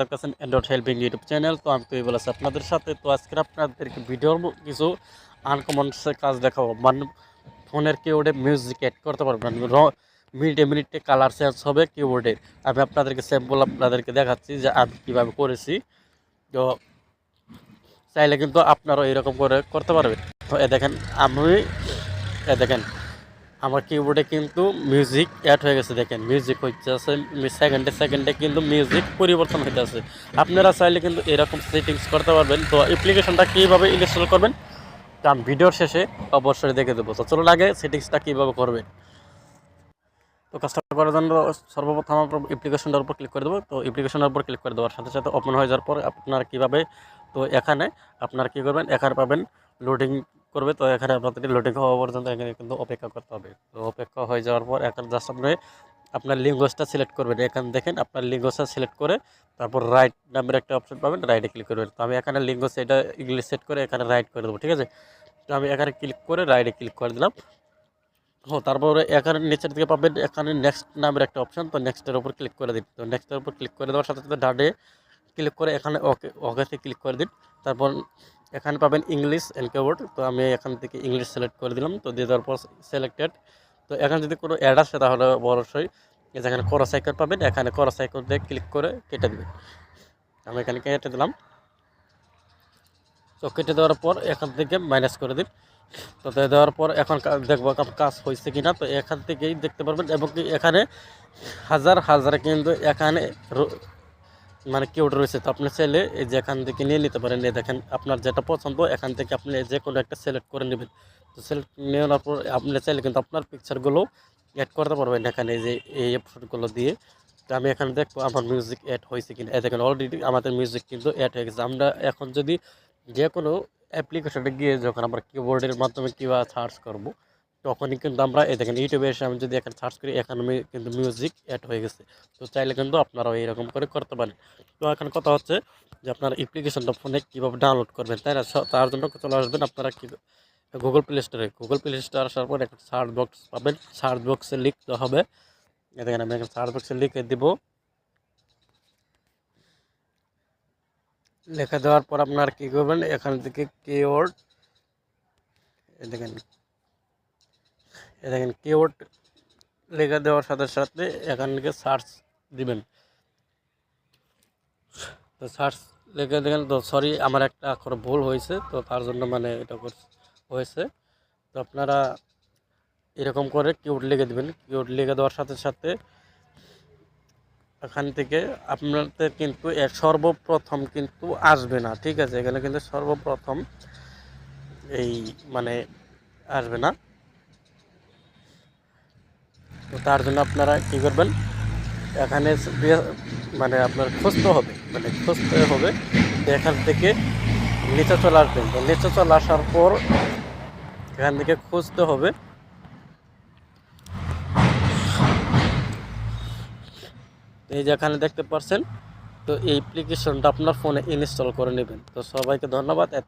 দেখতেছেন Android helping YouTube channel তো আমি তুই বলেছি আপনাদের সাথে। তো আজকে আপনাদেরকে ভিডিওর কিছু আনকমন কাজ দেখাবো। মানে ফোনের কিবোর্ডে মিউজিক অ্যাড করতে পারবেন মিনিটে মিনিটে কালার চেঞ্জ হবে কিবোর্ডে আমি আপনাদেরকে স্যাম্পল আপনাদেরকে দেখাচ্ছি যে আমি কীভাবে করেছি। তো চাইলে কিন্তু আপনারাও এরকম করে করতে পারবেন। তো এ দেখেন, আমি এ দেখেন আমার কিবোর্ডে কিন্তু মিউজিক অ্যাড হয়ে গেছে, দেখেন। মিউজিক হচ্ছে সেকেন্ডে সেকেন্ডে কিন্তু মিউজিক পরিবর্তন হইতে আছে। আপনারা চাইলে কিন্তু এরকম সেটিংস করতে পারবেন। তো অ্যাপ্লিকেশনটা কীভাবে ইনস্টল করবেন? তা আমি ভিডিওর শেষে অবশ্যই দেখে দেবো। তো চলুন আগে সেটিংসটা কীভাবে করবেন? তো কাজটা করার জন্য সর্বপ্রথম অ্যাপ্লিকেশনটার উপর ক্লিক করে দেবো। তো অ্যাপ্লিকেশনের উপর ক্লিক করে দেওয়ার সাথে সাথে ওপেন হয়ে যাওয়ার পর আপনারা কীভাবে, তো এখানে আপনারা কী করবেন? এখানে পাবেন লোডিং করবে, তো এখানে আপনাদের লোডিং হওয়া পর্যন্ত এখানে কিন্তু অপেক্ষা করতে হবে। তো অপেক্ষা হয়ে যাওয়ার পর এখানে জাস্ট আপনি আপনার লিঙ্গসটা সিলেক্ট করবেন। এখানে দেখেন আপনার লিঙ্গসটা সিলেক্ট করে তারপর রাইট নামের একটা অপশন পাবেন রাইটে ক্লিক করবেন। তো আমি এখানে লিঙ্গস এটা ইংলিশ সেট করে এখানে রাইট করে দেবো, ঠিক আছে? তো আমি এখানে ক্লিক করে রাইটে ক্লিক করে দিলাম। ও, তারপরে এখানে নিচের দিকে পাবেন, এখানে নেক্সট নামের একটা অপশন তো নেক্সটের উপর ক্লিক করে দিন। তো নেক্সটের উপর ক্লিক করে দেওয়ার সাথে সাথে ডানে ক্লিক করে এখানে ওকে ওকেতে ক্লিক করে দিন। তারপর এখানে পাবেন ইংলিশ অ্যান্ড কিবোর্ড তো আমি এখান থেকে ইংলিশ সিলেক্ট করে দিলাম, তো দিয়ে দেওয়ার পর সিলেক্টেড তো এখানে যদি কোনো অ্যাড আসে তাহলে অবশ্যই এই যে এখানে করস আইকন পাবেন, এখানে করস আইকন দিয়ে ক্লিক করে কেটে দেবেন। আমি এখানে কেটে দিলাম। তো কেটে দেওয়ার পর এখান থেকে মাইনাস করে দিন। তো দেওয়ার পর এখন দেখব কাজ হয়েছে কিনা। তো এখান থেকেই দেখতে পারবেন, এবং এখানে হাজার হাজার কিন্তু এখানে মানে কিউট রয়েছে তো আপনি চাইলে এই যে এখান থেকে নিয়ে নিতে পারেন, এই দেখেন আপনার যেটা পছন্দ, এখান থেকে আপনি যে কোনো একটা সিলেক্ট করে নেবেন। তো সিলেক্ট নেওয়ার পর আপনি চাইলে কিন্তু আপনার পিকচারগুলো অ্যাড করতে পারবেন এখানে যে এই অপশনগুলো দিয়ে। তো আমি এখানে দেখব আমার মিউজিক অ্যাড হয়েছে কিনা। দেখেন অলরেডি আমাদের মিউজিক কিন্তু অ্যাড হয়ে গেছে। আমরা এখন যদি যে কোনো অ্যাপ্লিকেশনে গিয়ে যখন আমরা কিবোর্ডের মাধ্যমে কীভাবে সার্চ করব তখনই কিন্তু আমরা, এই দেখেন ইউটিউবে এসে আমি যদি এখানে সার্চ করি, এখানে কিন্তু মিউজিক অ্যাড হয়ে গেছে। তো চাইলে কিন্তু আপনারাও এইরকম করে করতে পারেন। তো এখন কথা হচ্ছে যে আপনার অ্যাপ্লিকেশনটা ফোনে কীভাবে ডাউনলোড করবেন, তাই না? তার জন্য চলে আসবেন আপনারা কি গুগল প্লে স্টোরে গুগল প্লে স্টোরে আসার পর একটা সার্চ বক্স পাবেন। সার্চ বক্সে লিখতে হবে। দেখেন, আমি এখানে সার্চ বক্সে লিখে দিব। লেখা দেওয়ার পর আপনার কী করবেন, এখান থেকে কিওয়ার্ড দেখেন দেখেন কিওয়ার্ড লেখা দেওয়ার সাথে সাথে এখান থেকে সার্চ দিবেন। তো সার্চ লেখে দেখেন তো সরি আমার একটা অক্ষর ভুল হয়েছে, তো তার জন্য মানে এটা হয়েছে। তো আপনারা এরকম করে কিউট লিখে দেবেন। কিউট লিখে দেওয়ার সাথে সাথে এখান থেকে আপনাদের কিন্তু সর্বপ্রথম কিন্তু আসবে না, ঠিক আছে? এখানে কিন্তু সর্বপ্রথম এই মানে আসবে না। তো তার জন্য আপনারা কী করবেন, এখানে মানে আপনার খুঁজতে হবে মানে খুঁজতে হবে এখান থেকে নিচে চলে আসবেন। তো নিচে চলে আসার পর এখান থেকে খুঁজতে হবে। এই যে এখানে দেখতে পাচ্ছেন তো এই অ্যাপ্লিকেশনটা আপনার ফোনে ইনস্টল করে নেবেন। তো সবাইকে ধন্যবাদ, এত